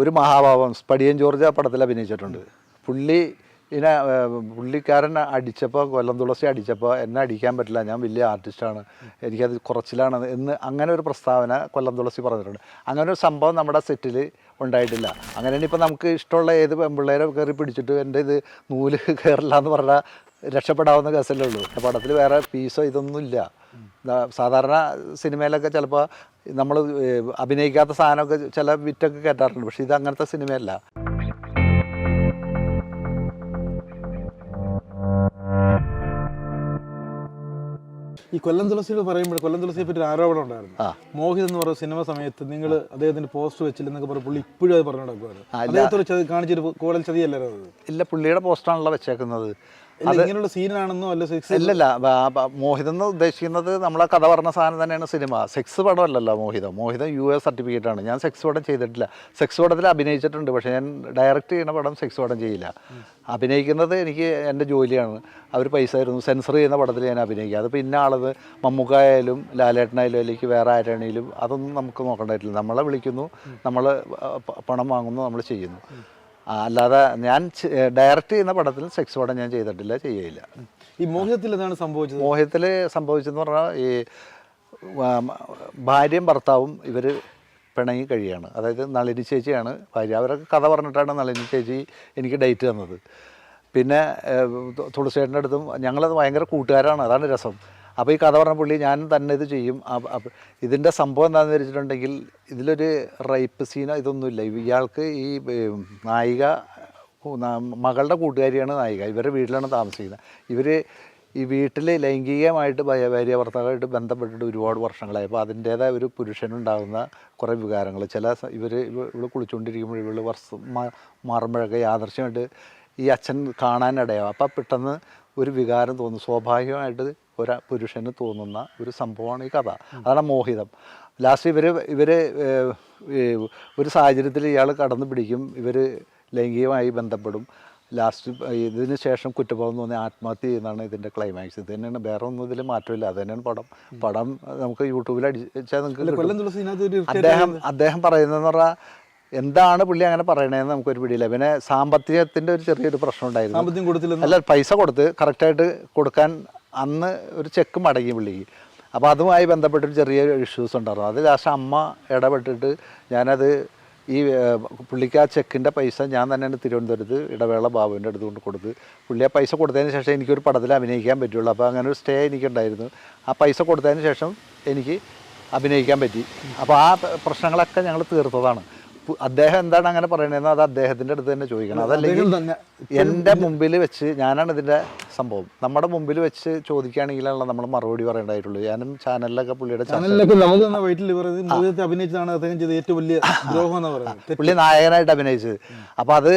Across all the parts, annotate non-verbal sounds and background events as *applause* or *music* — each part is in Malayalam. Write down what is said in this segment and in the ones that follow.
ഒരു മഹാഭാവം. സ്പടിയൻ ജോർജ് ആ പടത്തിൽ അഭിനയിച്ചിട്ടുണ്ട്. പുള്ളി ഇതിനെ പുള്ളിക്കാരൻ അടിച്ചപ്പോൾ കൊല്ലം തുളസി അടിച്ചപ്പോൾ എന്നെ അടിക്കാൻ പറ്റില്ല. ഞാൻ വലിയ ആർട്ടിസ്റ്റാണ്. എനിക്കത് കുറച്ചിലാണ് എന്ന് അങ്ങനെ ഒരു പ്രസ്താവന കൊല്ലം തുളസി പറഞ്ഞിട്ടുണ്ട്. അങ്ങനെ ഒരു സംഭവം നമ്മുടെ സെറ്റിൽ ഉണ്ടായിട്ടില്ല. അങ്ങനെ ഇപ്പോൾ നമുക്ക് ഇഷ്ടമുള്ള ഏത് പെൺപിള്ളേരെ കയറി പിടിച്ചിട്ട് എന്റെ ഇത് നൂൽ കയറില്ല എന്ന് പറഞ്ഞാൽ രക്ഷപ്പെടാവുന്ന കേസല്ലേ ഉള്ളൂ. പടത്തിൽ വേറെ പീസോ ഇതൊന്നുമില്ല. സാധാരണ സിനിമയിലൊക്കെ ചിലപ്പോൾ നമ്മൾ അഭിനയിക്കാത്ത സാധനമൊക്കെ ചില വിറ്റൊക്കെ കേട്ടാറുണ്ട്. പക്ഷേ ഇത് അങ്ങനത്തെ സിനിമയല്ല. ഈ കൊല്ലം തുളസിയോട് പറയുമ്പോൾ കൊല്ലം തുളസിയെ പറ്റി ഒരു ആരോപണം ഉണ്ടായിരുന്നു. ആ. മോഹിത് എന്ന് പറയുന്ന സിനിമ സമയത്ത് നിങ്ങൾ അദ്ദേഹത്തിന്റെ പോസ്റ്റർ വെച്ചില്ലെന്നൊക്കെ പറഞ്ഞു പുള്ളി ഇപ്പോഴും അത് പറഞ്ഞു ഇല്ല. അദ്ദേഹത്തോട് ചതി കാണിച്ചൊരു ചതിയല്ലായിരുന്നു അത്? ഇല്ല പുള്ളിയുടെ പോസ്റ്റാണല്ലോ വെച്ചേക്കുന്നത്. ഇങ്ങനെയുള്ള സീനാണെന്നോ അല്ല സെക്സ് അല്ലല്ല മോഹിതം എന്ന് ഉദ്ദേശിക്കുന്നത് നമ്മളെ കഥ പറഞ്ഞ സാധനം തന്നെയാണ് cinema. Sex പടമല്ലല്ലോ Mohitham. Mohitham U S certificate ആണ്. ഞാൻ സെക്സ് പടം ചെയ്തിട്ടില്ല. സെക്സ് പടത്തിൽ അഭിനയിച്ചിട്ടുണ്ട് പക്ഷേ ഞാൻ ഡയറക്റ്റ് ചെയ്യുന്ന പടം സെക്സ് പടം ചെയ്യില്ല. അഭിനയിക്കുന്നത് എനിക്ക് എന്റെ ജോലിയാണ്. അവർ പൈസ ആയിരുന്നു സെൻസർ ചെയ്യുന്ന പടത്തിൽ ഞാൻ അഭിനയിക്കുക അത് പിന്നെ ആളത് മമ്മൂക്കായാലും ലാലേട്ടനായാലും അല്ലെങ്കിൽ വേറെ ആരാണെങ്കിലും അതൊന്നും നമുക്ക് നോക്കേണ്ടതായിട്ടില്ല. നമ്മളെ വിളിക്കുന്നു നമ്മൾ പണം വാങ്ങുന്നു നമ്മൾ ചെയ്യുന്നു. അല്ലാതെ ഞാൻ ഡയറക്റ്റ് ചെയ്യുന്ന പടത്തിൽ സെക്സ് പടം ഞാൻ ചെയ്തിട്ടില്ല ചെയ്യയില്ല. ഈ മോഹിതത്തിൽ എന്താണ് സംഭവിച്ചത്? മോഹത്തിൽ സംഭവിച്ചെന്ന് പറഞ്ഞാൽ ഈ ഭാര്യയും ഭർത്താവും ഇവർ പിണങ്ങി കഴിയാണ്. അതായത് നളിനി ചേച്ചിയാണ് ഭാര്യ. അവരൊക്കെ കഥ പറഞ്ഞിട്ടാണ് നളിനി ചേച്ചി എനിക്ക് ഡേറ്റ് തന്നത്. പിന്നെ തുളസേട്ടന്റെ അടുത്തും ഞങ്ങളത് ഭയങ്കര കൂട്ടുകാരാണ്. അതാണ് രസം. അപ്പോൾ ഈ കഥ പറഞ്ഞ പുള്ളി ഞാൻ തന്നെ ഇത് ചെയ്യും. ഇതിന്റെ സംഭവം എന്താണെന്ന് വെച്ചിട്ടുണ്ടെങ്കിൽ ഇതിലൊരു റൈപ്പ് സീനോ ഇതൊന്നുമില്ല. ഇയാൾക്ക് ഈ നായിക മകളുടെ കൂട്ടുകാരിയാണ് നായിക. ഇവരുടെ വീട്ടിലാണ് താമസിക്കുന്നത്. ഇവർ ഈ വീട്ടിൽ ലൈംഗികമായിട്ട് ഭാര്യ ഭർത്താവായിട്ട് ബന്ധപ്പെട്ടിട്ട് ഒരുപാട് വർഷങ്ങളായി. അപ്പോൾ അതിന്റേതായ ഒരു പുരുഷനുണ്ടാകുന്ന കുറേ വികാരങ്ങൾ ചില ഇവർ ഇവിടെ കുളിച്ചുകൊണ്ടിരിക്കുമ്പോൾ ഇവൾ വർഷം മാറുമ്പോഴൊക്കെ യാദർശ്യമായിട്ട് ഈ അച്ഛൻ കാണാനിടയാവും. അപ്പോൾ പെട്ടെന്ന് ഒരു വികാരം തോന്നും. സ്വാഭാവികമായിട്ട് ഒരു പുരുഷന് തോന്നുന്ന ഒരു സംഭവമാണ് ഈ കഥ. അതാണ് മോഹിതം. ലാസ്റ്റ് ഇവർ ഇവർ ഒരു സാഹചര്യത്തിൽ ഇയാൾ കടന്നു പിടിക്കും. ഇവർ ലൈംഗികമായി ബന്ധപ്പെടും. ലാസ്റ്റ് ഇതിന് ശേഷം കുറ്റബോധം തോന്നി ആത്മഹത്യ ചെയ്യുന്നതാണ് ഇതിന്റെ ക്ലൈമാക്സ് ഇത് തന്നെയാണ് വേറെ ഒന്നും ഇതിൽ മാറ്റമില്ല. അത് തന്നെയാണ് പടം. പടം നമുക്ക് യൂട്യൂബിൽ അടിച്ചാൽ നിങ്ങൾക്ക് അദ്ദേഹം അദ്ദേഹം പറയുന്നതെന്ന് പറഞ്ഞാൽ എന്താണ് പുള്ളി അങ്ങനെ പറയണതെന്ന് നമുക്കൊരു പിടിയില്ല. പിന്നെ സാമ്പത്തികത്തിന്റെ ഒരു ചെറിയൊരു പ്രശ്നം ഉണ്ടായിരുന്നു. അല്ല പൈസ കൊടുത്ത് കറക്റ്റായിട്ട് കൊടുക്കാൻ അന്ന് ഒരു ചെക്ക് മടങ്ങി പുള്ളിക്ക് അപ്പോൾ അതുമായി ബന്ധപ്പെട്ട് ചെറിയ ഇഷ്യൂസ് ഉണ്ടായിരുന്നു. അത് ലാസ്റ്റ് അമ്മ ഇടപെട്ടിട്ട് ഞാനത് ഈ പുള്ളിക്ക് ആ ചെക്കിന്റെ പൈസ ഞാൻ തന്നെയാണ് തിരുവനന്തപുരത്ത് ഇടവേള ബാബുവിന്റെ അടുത്ത് കൊണ്ട് കൊടുത്ത് പുള്ളി ആ പൈസ കൊടുത്തതിന് ശേഷം എനിക്കൊരു പടത്തിൽ അഭിനയിക്കാൻ പറ്റുള്ളൂ. അപ്പോൾ അങ്ങനെ ഒരു സ്റ്റേ എനിക്കുണ്ടായിരുന്നു. ആ പൈസ കൊടുത്തതിന് ശേഷം എനിക്ക് അഭിനയിക്കാൻ പറ്റി. അപ്പോൾ ആ പ്രശ്നങ്ങളൊക്കെ ഞങ്ങൾ തീർത്തതാണ്. അദ്ദേഹം എന്താണ് അങ്ങനെ പറയണതെന്ന് അത് അദ്ദേഹത്തിന്റെ അടുത്ത് തന്നെ ചോദിക്കണം. അതല്ലെങ്കിൽ എന്റെ മുമ്പിൽ വെച്ച് ഞാനാണ് ഇതിന്റെ സംഭവം. നമ്മുടെ മുമ്പിൽ വെച്ച് ചോദിക്കുകയാണെങ്കിലാണല്ലോ നമ്മൾ മറുപടി പറയേണ്ടതായിട്ടുള്ളൂ. ഞാനും ചാനലിലൊക്കെ പുള്ളിയുടെ ചാനലിലൊക്കെ നമുക്ക് പറയുന്നത് അഭിനയിച്ചതാണ് അദ്ദേഹം ചെയ്ത ഏറ്റവും വലിയ ദ്രോഹം എന്ന് പറയുന്നത്. പുള്ളി നായകനായിട്ട് അഭിനയിച്ചത്. അപ്പോൾ അത്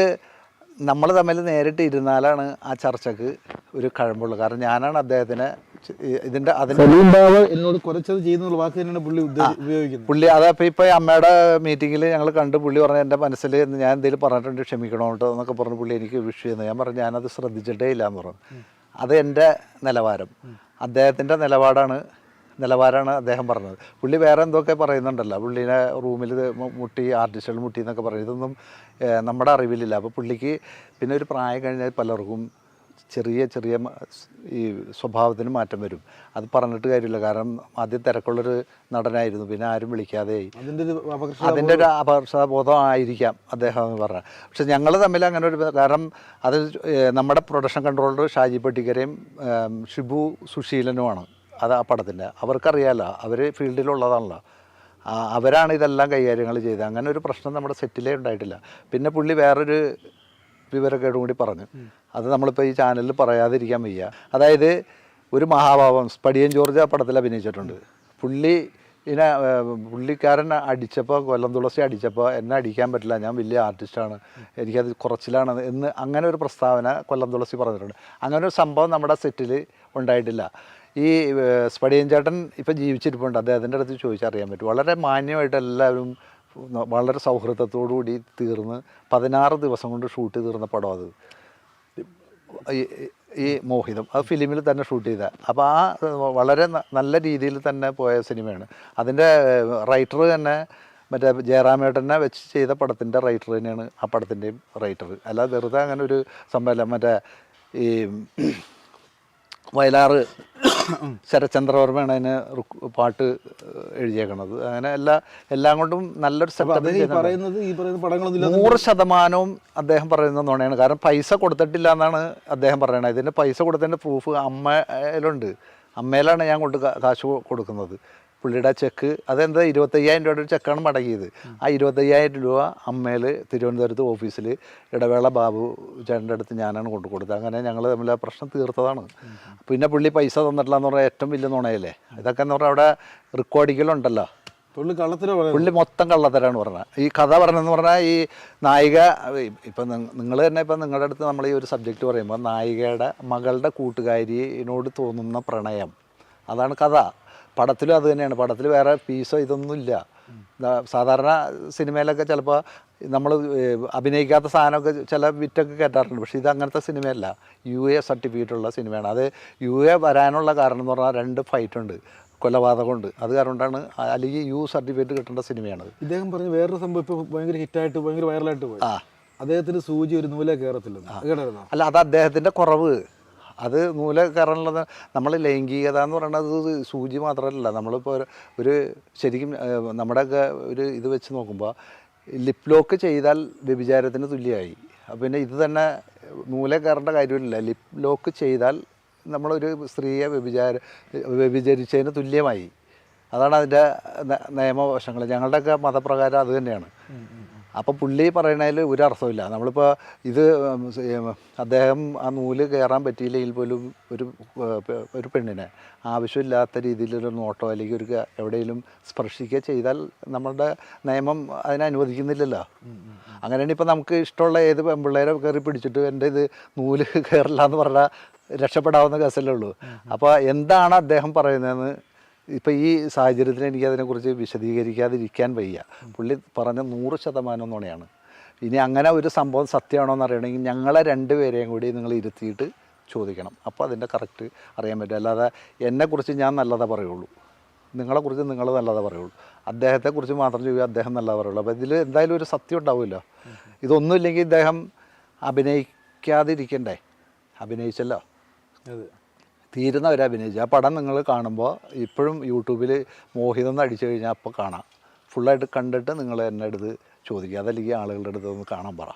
നമ്മൾ തമ്മിൽ നേരിട്ട് ഇരുന്നാലാണ് ആ ചർച്ചക്ക് ഒരു കഴമ്പുള്ളൂ. കാരണം ഞാനാണ് അദ്ദേഹത്തിനെ ഈ- സലീം ബാബ എന്നോട് കുറച്ചത് ചെയ്യുന്നുള്ള വാക്ക് തന്നെയാണ് പുള്ളി ഉപയോഗിക്കുന്നത്. പുള്ളി അതപ്പോൾ ഇപ്പോൾ അമ്മയുടെ മീറ്റിങ്ങിൽ ഞങ്ങൾ കണ്ട്. പുള്ളി പറഞ്ഞ എന്റെ മനസ്സിൽ ഞാൻ എന്തെങ്കിലും പറഞ്ഞിട്ടുണ്ട് ക്ഷമിക്കണോ കേട്ടോ എന്നൊക്കെ പറഞ്ഞു പുള്ളി എനിക്ക് വിഷ് ചെയ്യുന്നു. ഞാൻ പറഞ്ഞു ഞാനത് ശ്രദ്ധിച്ചിട്ടേ ഇല്ല എന്ന് പറഞ്ഞു. അത് എന്റെ നിലവാരം. അദ്ദേഹത്തിന്റെ നിലപാടാണ് നിലവാരമാണ് അദ്ദേഹം പറഞ്ഞത്. പുള്ളി വേറെ എന്തൊക്കെ പറയുന്നുണ്ടല്ലോ. പുള്ളീനെ റൂമിൽ മുട്ടി ആർട്ടിസ്റ്റുകൾ മുട്ടി എന്നൊക്കെ പറയും. ഇതൊന്നും നമ്മുടെ അറിവിലില്ല. അപ്പോൾ പുള്ളിക്ക് പിന്നെ ഒരു പ്രായം കഴിഞ്ഞാൽ പലർക്കും ചെറിയ ചെറിയ ഈ സ്വഭാവത്തിന് മാറ്റം വരും. അത് പറഞ്ഞിട്ട് കാര്യമില്ല. കാരണം ആദ്യം തിരക്കുള്ളൊരു നടനായിരുന്നു. പിന്നെ ആരും വിളിക്കാതെയായി അപകർഷ അതിന്റെ ഒരു അപകർഷബോധം ആയിരിക്കാം അദ്ദേഹം എന്ന് പറഞ്ഞത് പക്ഷെ ഞങ്ങൾ തമ്മിൽ അങ്ങനെ ഒരു കാരണം അത് നമ്മുടെ പ്രൊഡക്ഷൻ കൺട്രോളർ ഷാജി പട്ടിക്കരയും ഷിബു സുശീലനുമാണ്. അത് ആ പടത്തിന്റെ. അവർക്കറിയാലോ അവർ ഫീൽഡിലുള്ളതാണല്ലോ. അവരാണ് ഇതെല്ലാം കൈകാര്യങ്ങൾ ചെയ്തത്. അങ്ങനെ ഒരു പ്രശ്നം നമ്മുടെ സെറ്റിലേ ഉണ്ടായിട്ടില്ല. പിന്നെ പുള്ളി വേറൊരു വിവരക്കേടും കൂടി പറഞ്ഞു. അത് നമ്മളിപ്പോൾ ഈ ചാനലിൽ പറയാതിരിക്കാൻ വയ്യ. അതായത് ഒരു മഹാഭാവം സ്പടിയൻ ജോർജ് ആ പടത്തിൽ അഭിനയിച്ചിട്ടുണ്ട്. പുള്ളി ഇതിനെ പുള്ളിക്കാരൻ അടിച്ചപ്പോൾ കൊല്ലം തുളസി അടിച്ചപ്പോൾ എന്നെ അടിക്കാൻ പറ്റില്ല. ഞാൻ വലിയ ആർട്ടിസ്റ്റാണ്. എനിക്കത് കുറച്ചിലാണ് എന്ന് അങ്ങനെ ഒരു പ്രസ്താവന കൊല്ലം തുളസി പറഞ്ഞിട്ടുണ്ട്. അങ്ങനെ ഒരു സംഭവം നമ്മുടെ സെറ്റിൽ ഉണ്ടായിട്ടില്ല. ഈ സ്പടിയൻ ചേട്ടൻ ഇപ്പം ജീവിച്ചിരിപ്പുണ്ട്. അദ്ദേഹത്തിന്റെ അടുത്ത് ചോദിച്ചറിയാൻ പറ്റും. വളരെ മാന്യമായിട്ട് എല്ലാവരും വളരെ സൗഹൃദത്തോടു കൂടി തീർന്ന് പതിനാറ് ദിവസം കൊണ്ട് ഷൂട്ട് തീർന്ന പടം അത്. ഈ മോഹിതം. അത് ഫിലിമിൽ തന്നെ ഷൂട്ട് ചെയ്ത. അപ്പോൾ ആ വളരെ നല്ല രീതിയിൽ തന്നെ പോയ സിനിമയാണ്. അതിന്റെ റൈറ്റർ തന്നെ മറ്റേ ജയറാമേട്ടനെ വെച്ച് ചെയ്ത പടത്തിന്റെ റൈറ്റർ തന്നെയാണ് ആ പടത്തിന്റെയും റൈറ്റർ അല്ലാതെ വെറുതെ അങ്ങനെ ഒരു സംഭവമല്ല മറ്റേ ഈ വയലാറ് ശരചന്ദ്രവർമ്മയാണ് അതിന് പാട്ട് എഴുതിയേക്കണത്. അങ്ങനെ എല്ലാ എല്ലാം കൊണ്ടും നല്ലൊരു പറയുന്നത് നൂറ് ശതമാനവും അദ്ദേഹം പറയുന്ന നുണയാണ് കാരണം പൈസ കൊടുത്തിട്ടില്ല എന്നാണ് അദ്ദേഹം പറയുന്നത് ഇതിന്റെ പൈസ കൊടുത്തതിന്റെ പ്രൂഫ് അമ്മയിലുണ്ട് അമ്മയിലാണ് ഞാൻ കൊണ്ട് കാശ് കൊടുക്കുന്നത്. പുള്ളിയുടെ ചെക്ക് അതെന്താ ഇരുപത്തയ്യായിരം രൂപയുടെ ഒരു ചെക്കാണ് മടങ്ങിയത്. ആ ഇരുപത്തയ്യായിരം രൂപ അമ്മയിൽ തിരുവനന്തപുരത്ത് ഓഫീസിൽ ഇടവേള ബാബു ചേട്ടന്റെ അടുത്ത് ഞാനാണ് കൊണ്ടു കൊടുത്തത് അങ്ങനെ ഞങ്ങൾ തമ്മിൽ ആ പ്രശ്നം തീർത്തതാണ്. പിന്നെ പുള്ളി പൈസ തന്നിട്ടില്ല എന്ന് പറഞ്ഞാൽ ഏറ്റവും വലിയ നുണയല്ലേ? ഇതൊക്കെ എന്ന് പറഞ്ഞാൽ അവിടെ റെക്കോർഡിങ്ങിലുണ്ടല്ലോ പുള്ളി കള്ളത്തര പുള്ളി മൊത്തം കള്ളത്തരാണ് പറഞ്ഞത്. ഈ കഥ പറഞ്ഞതെന്ന് പറഞ്ഞാൽ ഈ നായിക ഇപ്പം നിങ്ങൾ തന്നെ ഇപ്പം നിങ്ങളുടെ അടുത്ത് നമ്മൾ ഈ ഒരു സബ്ജക്റ്റ് പറയുമ്പോൾ നായികയുടെ മകളുടെ കൂട്ടുകാരിനോട് തോന്നുന്ന പ്രണയം. അതാണ് കഥ. പടത്തിലും അത് തന്നെയാണ്. പടത്തിൽ വേറെ പീസോ ഇതൊന്നും ഇല്ല. സാധാരണ സിനിമയിലൊക്കെ ചിലപ്പോൾ നമ്മൾ അഭിനയിക്കാത്ത സാധനമൊക്കെ ചില വിറ്റൊക്കെ കേട്ടാറുണ്ട്. പക്ഷേ ഇത് അങ്ങനത്തെ സിനിമയല്ല. യു എ സർട്ടിഫിക്കറ്റ് ഉള്ള സിനിമയാണ്. അത് യു എ വരാനുള്ള കാരണം എന്ന് പറഞ്ഞാൽ രണ്ട് ഫൈറ്റ് ഉണ്ട് കൊലപാതകമുണ്ട്. അത് കാരണം കൊണ്ടാണ് അല്ലെങ്കിൽ യു സർട്ടിഫിക്കറ്റ് കിട്ടേണ്ട സിനിമയാണ് ഇദ്ദേഹം പറഞ്ഞു വേറൊരു സംഭവം ഇപ്പോൾ ഭയങ്കര ഹിറ്റായിട്ട് ഭയങ്കര വൈറലായിട്ട് പോയി. ആ. അദ്ദേഹത്തിന് സൂചി ഒരു നൂലേ കയറത്തില്ല അല്ല അത് അദ്ദേഹത്തിന്റെ കുറവ്. അത് നൂല കാരണമുള്ളത് നമ്മൾ ലൈംഗികത എന്ന് പറയുന്നത് അത് സൂചി മാത്രമല്ല. നമ്മളിപ്പോൾ ഒരു- ഒരു ശരിക്കും നമ്മുടെ ഒരു ഇത് വെച്ച് നോക്കുമ്പോൾ ലിപ് ലോക്ക് ചെയ്താൽ വ്യഭിചാരത്തിന് തുല്യമായി. അപ്പം പിന്നെ ഇത് തന്നെ മൂല കയറേണ്ട കാര്യമില്ല. ലിപ് ലോക്ക് ചെയ്താൽ നമ്മളൊരു സ്ത്രീയെ വ്യഭിചാര വ്യഭിചരിച്ചതിന് തുല്യമായി. അതാണ് അതിന്റെ നിയമവശങ്ങൾ ഞങ്ങളുടെയൊക്കെ മതപ്രകാരം അത് തന്നെയാണ്. അപ്പോൾ പുള്ളി പറയണതിൽ ഒരു അർത്ഥമില്ല നമ്മളിപ്പോൾ ഇത് അദ്ദേഹം ആ നൂൽ കയറാൻ പറ്റിയില്ലെങ്കിൽ പോലും ഒരു ഒരു പെണ്ണിനെ ആവശ്യമില്ലാത്ത രീതിയിലൊരു നോട്ടോ അല്ലെങ്കിൽ ഒരു എവിടെയെങ്കിലും സ്പർശിക്കുക ചെയ്താൽ നമ്മളുടെ നിയമം അതിനെ അനുവദിക്കുന്നില്ലല്ലോ. അങ്ങനെയാണ് ഇപ്പോൾ നമുക്ക് ഇഷ്ടമുള്ള ഏത് പെൺപിള്ളേരെ കയറി പിടിച്ചിട്ട് എന്റെ ഇത് നൂൽ *laughs* കയറില്ല എന്ന് പറഞ്ഞാൽ രക്ഷപ്പെടാവുന്ന കേസല്ലേ ഉള്ളൂ. അപ്പോൾ എന്താണ് അദ്ദേഹം പറയുന്നതെന്ന് ഇപ്പോൾ ഈ സാഹചര്യത്തിൽ എനിക്ക് അതിനെക്കുറിച്ച് വിശദീകരിക്കാതിരിക്കാൻ വയ്യ. പുള്ളി പറഞ്ഞ നൂറ് ശതമാനം നുണയാണ്. ഇനി അങ്ങനെ ഒരു സംഭവം സത്യമാണോ എന്ന് അറിയണമെങ്കിൽ ഞങ്ങളെ രണ്ടുപേരെയും കൂടി നിങ്ങൾ ഇരുത്തിയിട്ട് ചോദിക്കണം. അപ്പോൾ അതിന്റെ കറക്റ്റ് അറിയാൻ പറ്റും. അല്ലാതെ എന്നെക്കുറിച്ച് ഞാൻ നല്ലതേ പറയുള്ളൂ. നിങ്ങളെക്കുറിച്ച് നിങ്ങൾ നല്ലതേ പറയുള്ളൂ. അദ്ദേഹത്തെക്കുറിച്ച് മാത്രം ചോദിക്കുക അദ്ദേഹം നല്ലതേ പറയുള്ളൂ. അപ്പോൾ ഇതിൽ എന്തായാലും ഒരു സത്യം ഉണ്ടാവുമല്ലോ. ഇതൊന്നുമില്ലെങ്കിൽ ഇദ്ദേഹം അഭിനയിക്കാതിരിക്കണ്ടേ? അഭിനയിച്ചല്ലോ? അതെ. തീരുന്നവരെ അഭിനയിച്ചു ആ പടം നിങ്ങൾ കാണുമ്പോൾ ഇപ്പോഴും യൂട്യൂബിൽ മോഹിതം എന്ന് അടിച്ചു കഴിഞ്ഞാൽ അപ്പോൾ കാണാം. ഫുള്ളായിട്ട് കണ്ടിട്ട് നിങ്ങൾ എന്നെ അടുത്ത് ചോദിക്കുക. അതല്ലെങ്കിൽ ആളുകളുടെ അടുത്ത് ഒന്ന് കാണാൻ പറ.